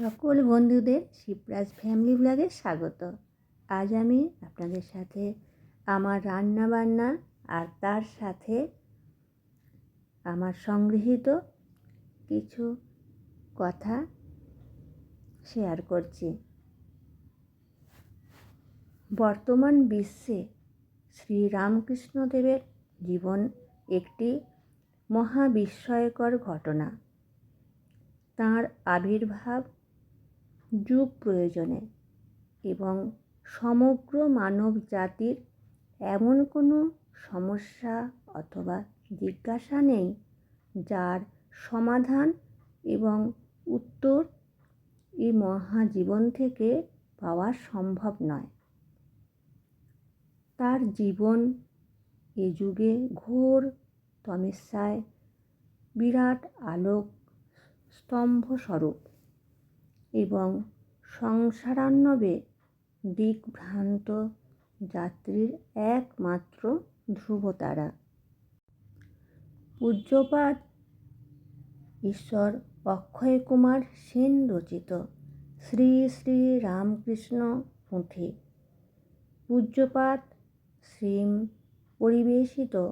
সকল বন্ধুদের শিবরাজ ফ্যামিলি ব্লগে স্বাগত। আজ আমি আপনাদের সাথে আমার রান্না বান্না আর তার সাথে আমার সংগৃহীত কিছু কথা শেয়ার করছি। বর্তমান বিশ্বে শ্রীরামকৃষ্ণদেবের জীবন একটি মহাবিস্ময়কর ঘটনা। তাঁর আবির্ভাব যুগ প্রয়োজনে এবং সমগ্র মানব জাতির এমন কোনো সমস্যা অথবা জিজ্ঞাসা নেই যার সমাধান এবং উত্তর এই মহাজীবন থেকে পাওয়া সম্ভব নয়। তার জীবন এ যুগে ঘোর তমেশায় বিরাট আলোক স্তম্ভস্বরূপ। এবং সংসারান্নবে দিকভ্রান্ত যাত্রীর একমাত্র ধ্রুবতারা। পূজ্যপাদ ঈশ্বর অক্ষয় কুমার সেন রচিত শ্রী শ্রী রামকৃষ্ণ পুঁথি। পূজ্যপাত শ্রীম পরিবেশিত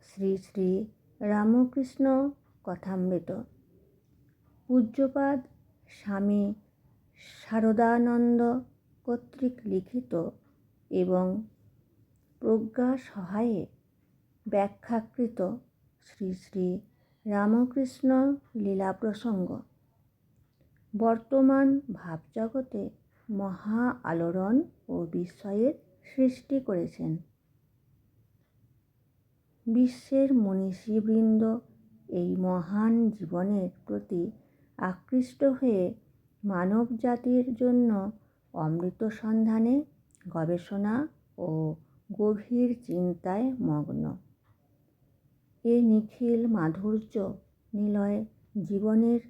শ্রী শ্রী রামকৃষ্ণ কথামৃত। পূজ্যপাদ স্বামী শারদানন্দ কর্তৃক লিখিত এবং প্রজ্ঞা সহায়ে ব্যাখ্যাকৃত শ্রী শ্রী রামকৃষ্ণ লীলা প্রসঙ্গ। বর্তমান ভাবজগতে মহা আলোড়ন ও বিস্ময়ের সৃষ্টি করেছেন। বিশ্বের মনীষীবৃন্দ এই মহান জীবনের প্রতি আকৃষ্ট হয়ে মানব জাতির জন্য অমৃত সন্ধানে গবেষণা ও গভীর চিন্তায় মগ্ন। এ নিখিল মাধুর্য নিলয় জীবনের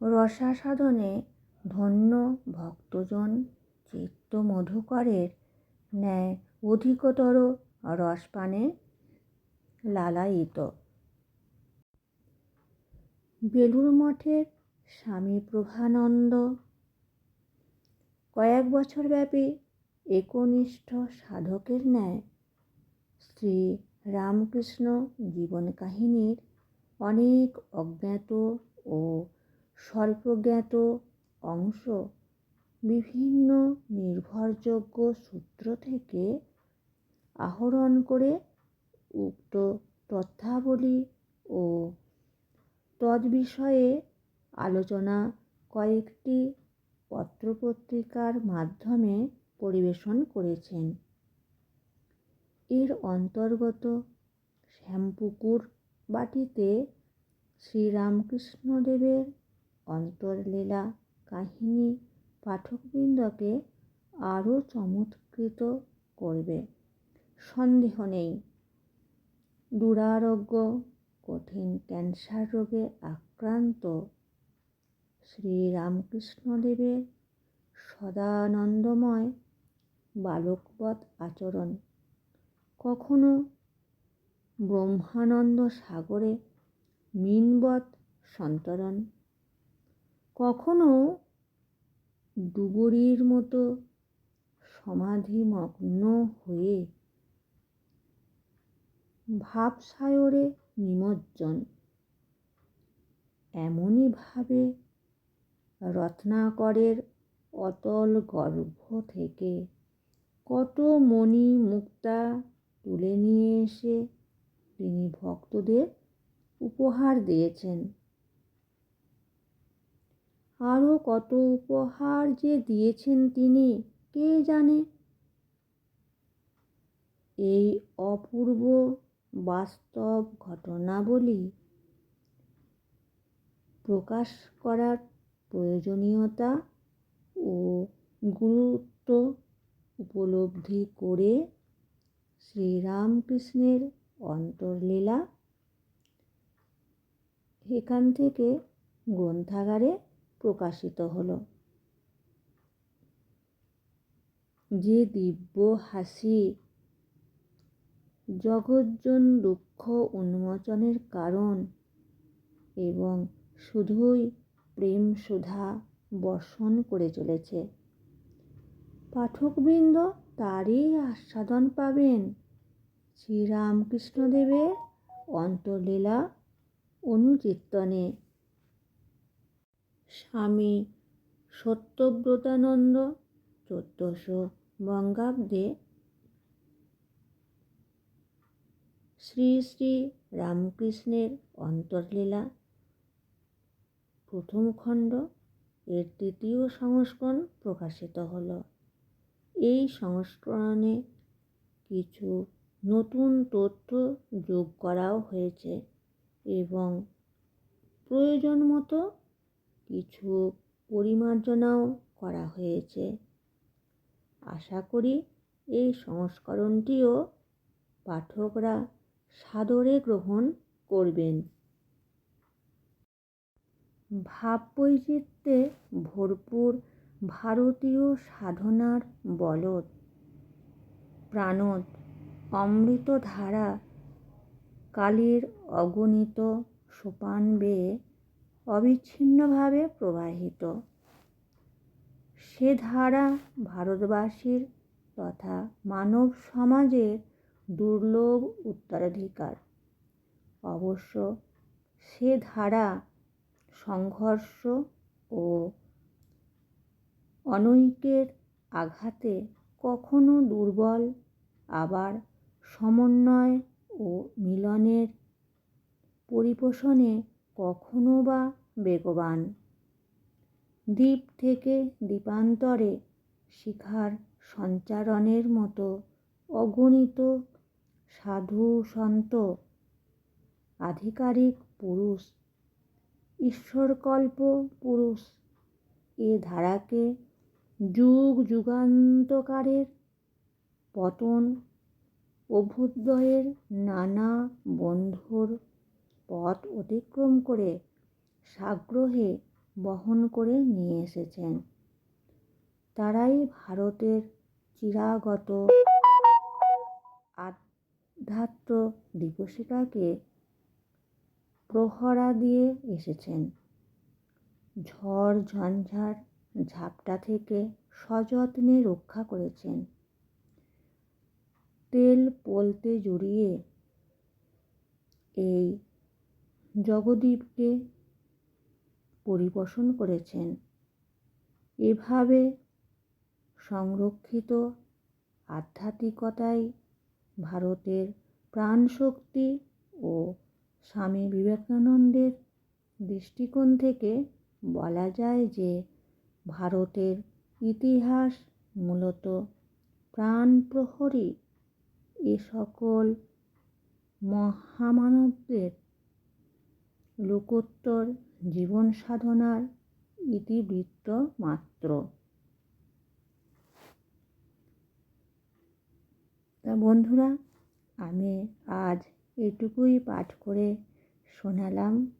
রসাসাধনে ধন্য ভক্তজন চিত্ত মধুকরের ন্যায় অধিকতর রসপানে লালায়িত। বেলুর মঠের স্বামী প্রভানন্দ। কয়েক বছর ব্যাপী একনিষ্ঠ সাধকের ন্যায় শ্রী রামকৃষ্ণ জীবন কাহিনীর অনেক অজ্ঞাত ও স্বল্পজ্ঞাত অংশ বিভিন্ন নির্ভরযোগ্য সূত্র থেকে আহরণ করে উক্ত তথ্যাবলী ও তদ্বিষয়ে আলোচনা কয়েকটি পত্রপত্রিকার মাধ্যমে পরিবেশন করেছেন। এর অন্তর্গত শ্যামপুকুর বাটিতে শ্রীরামকৃষ্ণদেবের অন্তর্লীলা কাহিনী পাঠকবৃন্দকে আরও চমৎকৃত করবে। সন্দেহ নেই। দুরারোগ্য কঠিন ক্যান্সার রোগে আক্রান্ত শ্রীরামকৃষ্ণদেবের সদানন্দময় বালকবৎ আচরণ। কখনো ব্রহ্মানন্দ সাগরে মিনবৎ সন্তরণ। কখনো ডুবুরির মতো সমাধিমগ্ন হয়ে ভাবসায়রে নিমজ্জন। এমনইভাবে রত্নাকরের অতল গর্ভ থেকে কত মণি মুক্তা তুলে নিয়ে এসে তিনি ভক্তদের উপহার দিয়েছেন। আরও কত উপহার যে দিয়েছেন তিনি, কে জানে? এই অপূর্ব বাস্তব ঘটনাবলী প্রকাশ করার প্রয়োজনীয়তা ও গুরুত্ব উপলব্ধি করে শ্রীরামকৃষ্ণের অন্তর্লীলা এখান থেকে গ্রন্থাগারে প্রকাশিত হলো। যে দিব্য হাসি জগজ্জন দুঃখ উন্মোচনের কারণ এবং শুধুই প্রেম সুধা বর্ষণ করে চলেছে। পাঠকবৃন্দ তারই আস্বাদন পাবেন। শ্রীরামকৃষ্ণদেবের অন্তর্লীলা অনুকীর্তনে। স্বামী সত্যব্রতানন্দ চোদ্দোশো বঙ্গাব্দে শ্রী শ্রী রামকৃষ্ণের অন্তর্লীলা। প্রথম খণ্ড, এর তৃতীয় সংস্করণ প্রকাশিত হল। এই সংস্করণে কিছু নতুন তথ্য যোগ করাও হয়েছে এবং প্রয়োজন মতো কিছু পরিমার্জনাও করা হয়েছে। আশা করি এই সংস্করণটিও পাঠকরা সাদরে গ্রহণ করবেন। ভাববৈচিত্র্যে ভরপুর ভারতীয় সাধনার বলদ। প্রাণদ, অমৃতধারা, কালের অগণিত সোপান বেয়ে অবিচ্ছিন্নভাবে প্রবাহিত। সে ধারা ভারতবাসীর তথা মানব সমাজের দুর্লভ উত্তরাধিকার। অবশ্য সে ধারা সংঘর্ষ ও অনৈক্যের আঘাতে কখনো দুর্বল, আবার সমন্বয় ও মিলনের পরিপোষণে কখনো বা বেগবান। দ্বীপ থেকে দ্বীপান্তরে শিখার সঞ্চারণের মতো অগণিত সাধু সন্ত, আধিকারিক পুরুষ, ঈশ্বরকল্প পুরুষ। এ ধারাকে যুগ যুগান্তকারের পতন, অভ্যুদয়ের নানা বন্ধুর পথ অতিক্রম করে সাগ্রহে বহন করে নিয়ে এসেছেন। তারাই ভারতের চিরাগত আধ্যাত্ম দীপশিখাকে প্রহরা দিয়ে এসেছেন। ঝড় ঝঞ্ঝার ঝাপটা থেকে সযত্নে রক্ষা করেছেন। তেল পোলতে জড়িয়ে এই জগদ্বীপকে পরিবেশন করেছেন। এভাবে সংরক্ষিত আধ্যাত্মিকতাই ভারতের প্রাণশক্তি ও স্বামী বিবেকানন্দের দৃষ্টিকোণ থেকে বলা যায় যে ভারতের ইতিহাস মূলত প্রাণপ্রহরী। এ সকল মহামানবদের লোকোত্তর জীবন সাধনার ইতিবৃত্ত মাত্র। তা বন্ধুরা, আমি আজ এটুকুই পাঠ করে শোনালাম।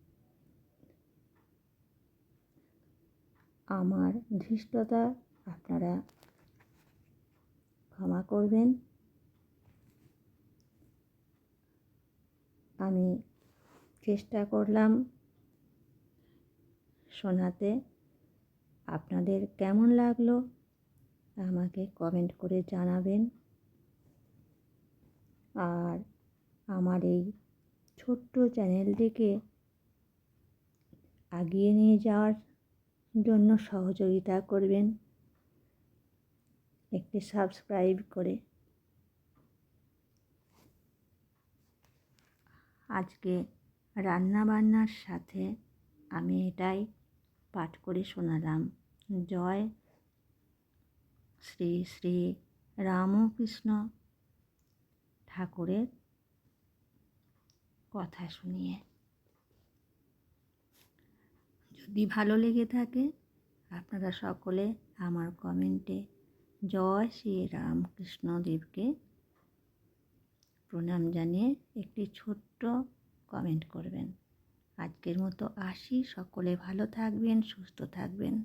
আমার ধৃষ্টতা আপনারা ক্ষমা করবেন। আমি চেষ্টা করলাম শোনাতে। আপনাদের কেমন লাগল? আমাকে কমেন্ট করে জানাবেন। আর আমার এই ছোট্ট চ্যানেলটিকে এগিয়ে নিয়ে যাওয়ার জন্য সহযোগিতা করবেন। একটি সাবস্ক্রাইব করে। আজকে রান্নাবান্নার সাথে আমি এটাই পাঠ করে শোনালাম। জয় শ্রী শ্রী রামকৃষ্ণ। ঠাকুরের কথা শুনিয়ে। যদি ভালো লেগে থাকে, আপনারা সকলে আমার কমেন্টে জয় শ্রী রামকৃষ্ণদেবকে প্রণাম জানিয়ে একটি ছোট্ট কমেন্ট করবেন। আজকের মতো আসি। সকলে ভালো থাকবেন, সুস্থ থাকবেন।